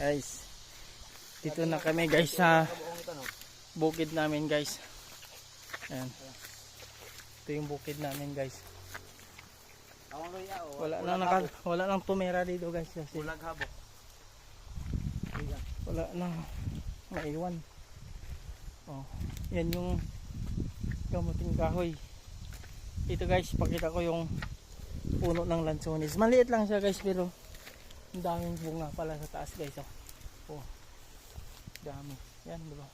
Guys, dito na kami guys sa bukid namin guys. Ayan. Ito yung bukid namin guys. Wala nang naka, wala nang tumira dito guys kasi Bulag habok. wala nang maiwan. Oh, yan yung gamuting kahoy. Ito guys, pakita ko yung puno ng lansones. Maliit lang siya guys pero ang daming bunga pala sa taas guys. Oh, oh dami. Yan bro.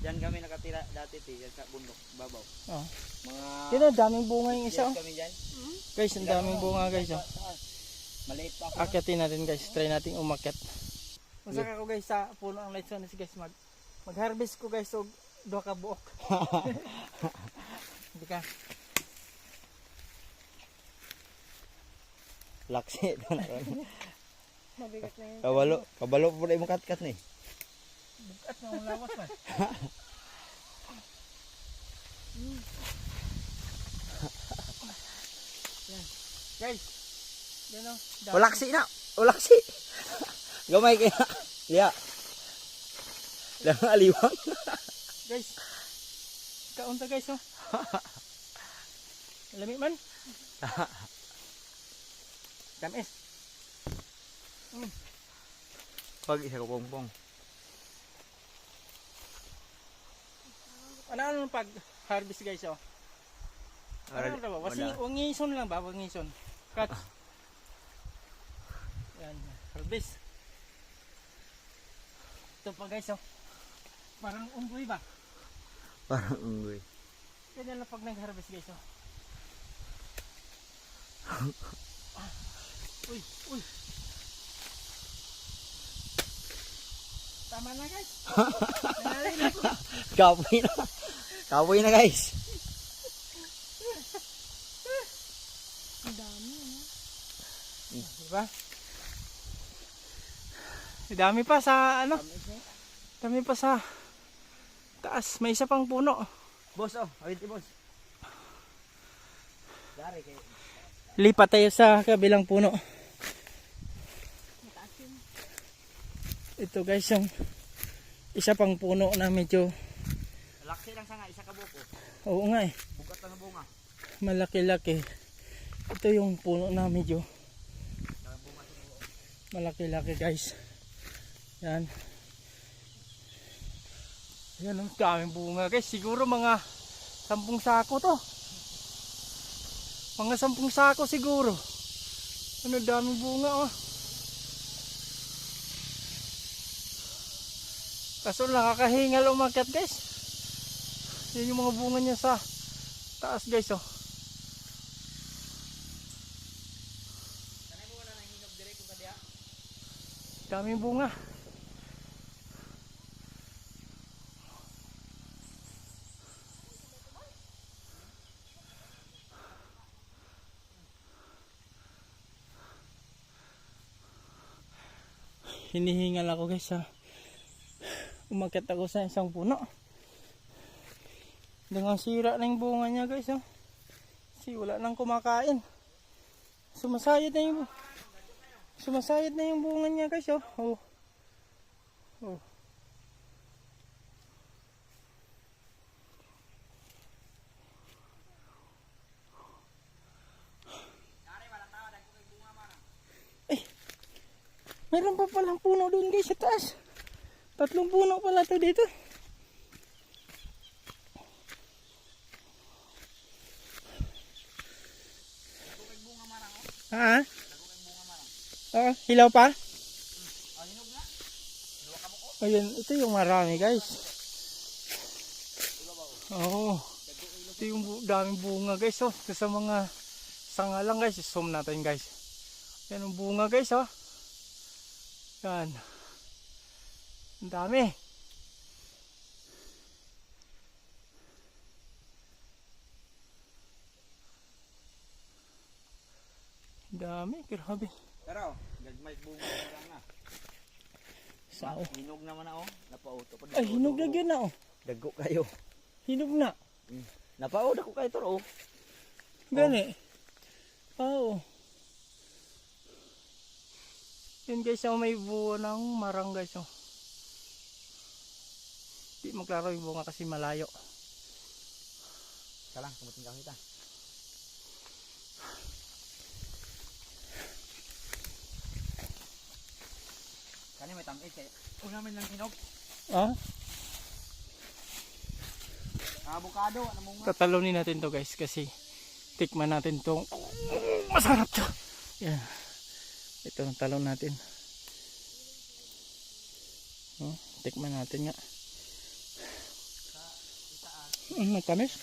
Diyan kami nakatira dati ti, sa bundok, babaw. Oh. Mga oh, daming bunga yung isa. Yes, Oh. kami diyan. Guys, ang daming bunga guys. Oh. Maliit pa ako. Akyatin natin guys. Try natin umakyat. Usa ka ko guys sa puno ng lansones guys. Mag mag-harvest ko guys og duha ka buok. Hindi ka. Laksi. Mabigat na yun. kabalo, kabalo po na imong katkat ni. Bukat na ang lawas man. Yan. Guys, yan o. Ulaksi na. Ulaksi. Gamay kaya. Liya. Lang aliwang. Guys, kaunta guys oh. Lami man. Tamis. Pag isa ko pongpong. Ano ano pag harvest guys oh? Ano ba? Wasi, wangison lang ba? Wangison. Cut. Yan. Harvest. Ito pa guys oh. Parang unggoy ba? Parang unggoy. Kaya lang pag nag-harvest guys oh. Uy, uy. Tama na guys. Kapoy na. Kapoy na guys. Ang dami ano. Diba? Dami pa sa ano? Dami pa sa taas. May isa pang puno. Boss oh, awit boss. Dari kay Lipat tayo sa kabilang puno. Ito guys yung isa pang puno na medyo Laksi lang sa nga isa ka buko. oo nga eh Bugat na ng bunga. malaki-laki. Ito yung puno na medyo malaki-laki guys. Yan. Yan ang daming bunga guys. Siguro mga sampung sako to. Mga sampung sako siguro. Ano daming bunga oh. Kaso nakakahingal umakyat guys. Yan yung mga bunga niya sa taas guys oh. Daming bunga. Hinihingal ako guys ha. Umakyat ako sa isang puno. Dengan sira na yung bunga niya guys oh. Kasi wala nang kumakain. Sumasayad na yung Sumasayad na yung bunga niya guys oh. Oh. Oh. Eh. Meron pa palang puno doon guys sa taas. Tatlong puno pala to dito. Ha? Oo, hilaw pa? Ayun, ito yung marami guys. Oo. Ito yung bu- daming bunga guys oh. Ito sa mga sanga lang guys. Zoom natin guys. Yan ang bunga guys oh. Yan. Ang dami. Ang dami, grabe. Pero, gagmay bunga na lang na. Sao? Hinog naman na oh. Napauto pa. Ay, hinog na yun na oh. Dago kayo. Hinog na. Napaod ako kayo to oh. Gani. Oo. Yun guys, oh, may buo ng marang guys. Oh. Di maklaro yung bunga kasi malayo. Ka lang, kumuting ka kita. Kani may tamis kay. Una man lang hinog. Ah, Avocado, ano mo nga? tatalunin natin to guys kasi tikman natin tong masarap to. Yan. Ito ang talon natin. Hmm, tikman natin nga. Mm, matamis.